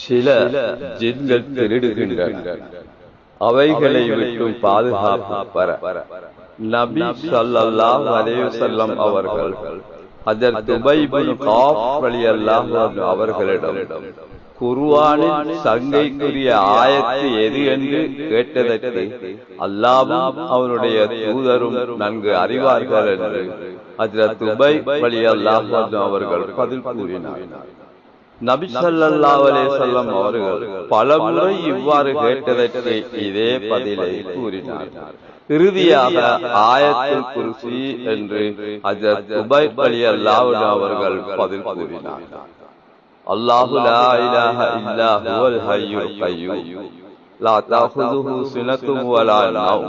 சில ஜின்கள் திருடுகின்றன அவைகளை விட்டும் பாதுகாப்பு பெற நபி சல்லாஹ் அலைஹி வஸல்லம் அவர்கள் ஹஜரத் துபை இப்னு காப் ரலியல்லாஹு அவர்களிடம் குர்ஆனின் சங்கைக்குரிய ஆயத்து எது என்று கேட்டதற்கு அல்லாஹ்வும் அவருடைய தூதரும் நன்கு அறிவார்கள் என்று ஹஜரத் துபை ரலியல்லாஹு அன்ஹு அவர்கள் பதில் கூறினார். நபி சல்லா அலே அவர்கள் பல முறை இவ்வாறு கேட்டதற்கு இதே பதிலை கூறினார். இறுதியாக ஆயத்தில் குருசி என்று அஜத் உபை அலி அல்லாவுடன் அவர்கள் பதில் கூறினார். அல்லாஹு லா இலாஹ இல்லா ஹுவல் ஹய்யுல் கய்யூம் லா தஅஹுதுஹு சினத்தும் வலா நௌம்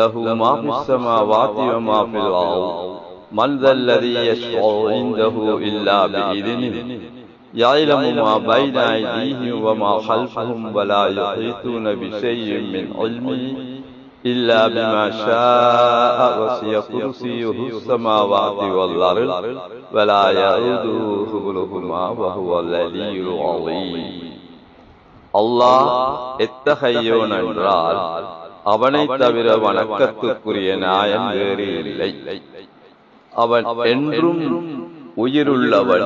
லஹு மா ஃபிஸ் ஸமாவாதி மா ஃபில் அர்த் மன் ذا الذي يشفع عنده إلا يعلم ما بين أيديهم وما خلفهم ولا يحيطون بشيء من علمه إلا بما شاء وسع كرسيه السماوات والأرض ولا يعوده حفظهما وهو العلي العظيم அல்லாஹ் எத்தகையோன் என்றால் அவனை தவிர வணக்கத்துக்குரிய நாயன் வேறு இல்லை அவன் என்றும் உயிருள்ளவள்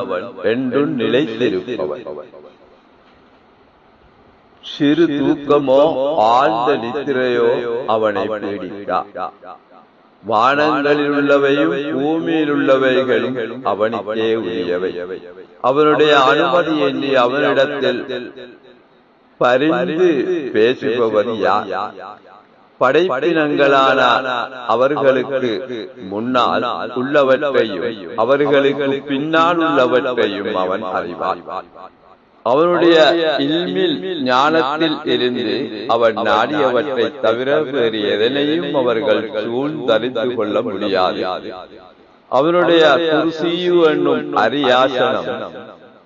என்றும் நிலைத்திருப்பவன். சிறு தூக்கமோ ஆழ்ந்த நித்திரையோ அவனை பீடிக்கா வானங்களில் உள்ளவையும் பூமியில் உள்ளவைகளும் அவனுக்கே உரியவை. அவனுடைய அனுமதி எண்ணி அவனிடத்தில் பரிந்து பேசுபவன் யார்? படைப்பினங்களான அவர்களுக்கு முன்னால் உள்ளவற்றையும் அவர்களுக்கு பின்னால் உள்ளவற்றையும் அவன் அறிவான். அவனுடைய இல்மில் ஞானத்தில் இருந்து அவன் நாடியவற்றை தவிர வேறு எதனையும் அவர்கள் சூழ்ந்தறிந்து கொள்ள முடியாது. அவனுடைய குருசியு என்னும் அரியாசனம்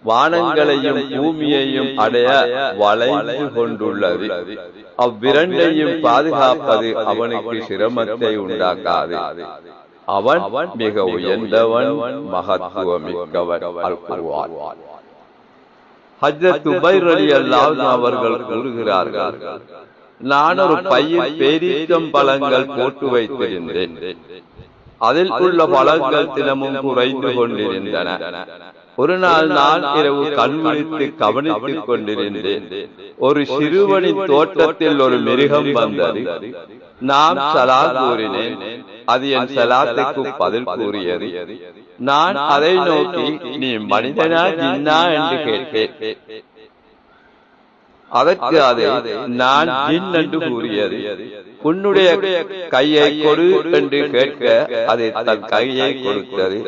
வானங்களையும் பூமியையும் அடைய வளைந்து கொண்டுள்ளது அவ்விரண்டையும் பாதுகாப்பது அவனுக்கு சிரமத்தை உண்டாக்காது. அவன் மிக உயர்ந்தவன் மகத்துவமிக்கவன் அல்குவான். ஹஜ்ரத் உபைர் அலி அல்லாஹ் அவர்கள் கூறுகிறார்கள் நான் ஒரு பையில் பேரீச்சம் பழங்கள் போட்டு வைத்திருந்தேன். அதில் உள்ள பழங்கள் தினமும் குறைந்து கொண்டிருந்தன. ஒரு நாள் நான் இரவு கண்விழித்து கவனித்துக் கொண்டிருந்தேன் ஒரு சிறுவனின் தோட்டத்தில் ஒரு மிருகம் வந்தது. நாம் சலா கூறினேன். அது என் சலாத்துக்கு பதில் கூறியது. நான் அதை நோக்கி நீ மனிதனா ஜின்னா? என்று கேட்டேன். அதற்கு அது நான் ஜின் என்று கூறியது. உன்னுடைய கையை கொடு என்று கேட்க அது தன் கையை கொடுத்தது.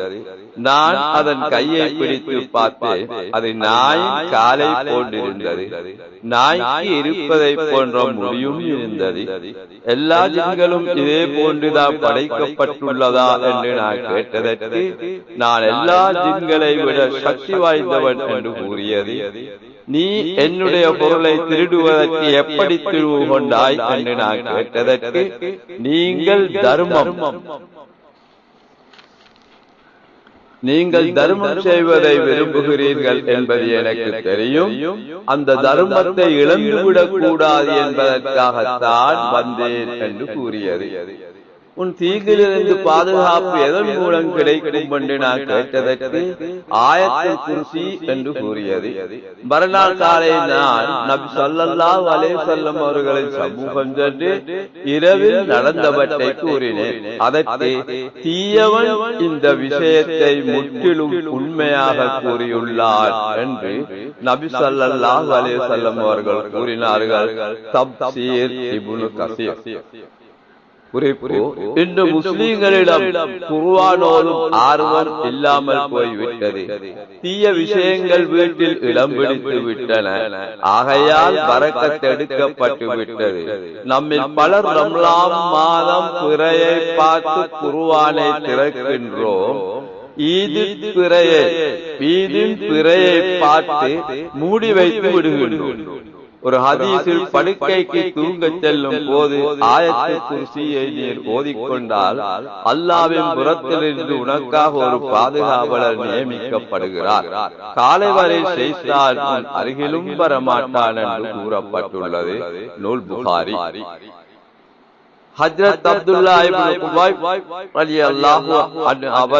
நான் அதன் கையை பிடித்து பார்த்தேன். அது நாய் காலை போன்றிருந்தது. நாய்க்கு இருப்பதை போன்ற முடியும் இருந்தது. எல்லா ஜின்களும் இதே போன்றுதான் படைக்கப்பட்டுள்ளதா என்று நான் கேட்டதற்கு நான் எல்லா ஜின்களை விட சக்தி வாய்ந்தவன் என்று கூறியது. நீ என்னுடைய பொருளை திருடுவதற்கு எப்படி திருவு கொண்டாய் என்று நான் கேட்டதற்கு நீங்கள் தர்மம். நீங்கள் தர்மம் செய்வதை விரும்புகிறீர்கள் என்பது எனக்கு தெரியும். அந்த தர்மத்தை இழந்துவிடக் கூடாது என்பதற்காகத்தான் வந்தேன் என்று கூறியது. உன் தீங்கிலிருந்து பாதுகாப்பு எதன் மூலம் கிடைக்கும் என்று நான் கேட்டதற்கு ஆயத்தில் குருசி என்று கூறியது. மறுநாள் காலை நான் நபி சொல்லல்லா வலே செல்லம் அவர்களின் சமூகம் சென்று இரவில் நடந்தவற்றை கூறினேன். அதற்கு தீயவன் இந்த விஷயத்தை முற்றிலும் உண்மையாக கூறியுள்ளார் என்று நபி சொல்லல்லா வலே செல்லம் அவர்கள் கூறினார்கள். தப்சீர் இப்னு கசீர். குறிப்பு இன்று முஸ்லிம்களிடம் குர்வானோதும் ஆர்வம் இல்லாமல் போய்விட்டது. தீய விஷயங்கள் வீட்டில் இடம் பிடித்து விட்டன. ஆகையால் பறக்கத்தெடுக்கப்பட்டு விட்டது. நம்மில் பலர் ரம்லாம் மாதம் பிறையை பார்த்து குருவானை திறக்கின்றோம். ஈதின் பிறையை ஈதின் பிறையை பார்த்து மூடி வைத்து விடுகின்றோம். ஒரு ஹதீஸில் படுக்கைக்கு தூங்க செல்லும் போது ஆயத்து குர்சியை நீர் ஓதிக்கொண்டால் அல்லாவின் புறத்திலிருந்து உனக்காக ஒரு பாதுகாவலர் நியமிக்கப்படுகிறார். காலை வரை செய்தால் அருகிலும் வரமாட்டான் என்று கூறப்பட்டுள்ளது. நூல் புகாரி. ஹஜ்ரத் அப்துல்லா அவர்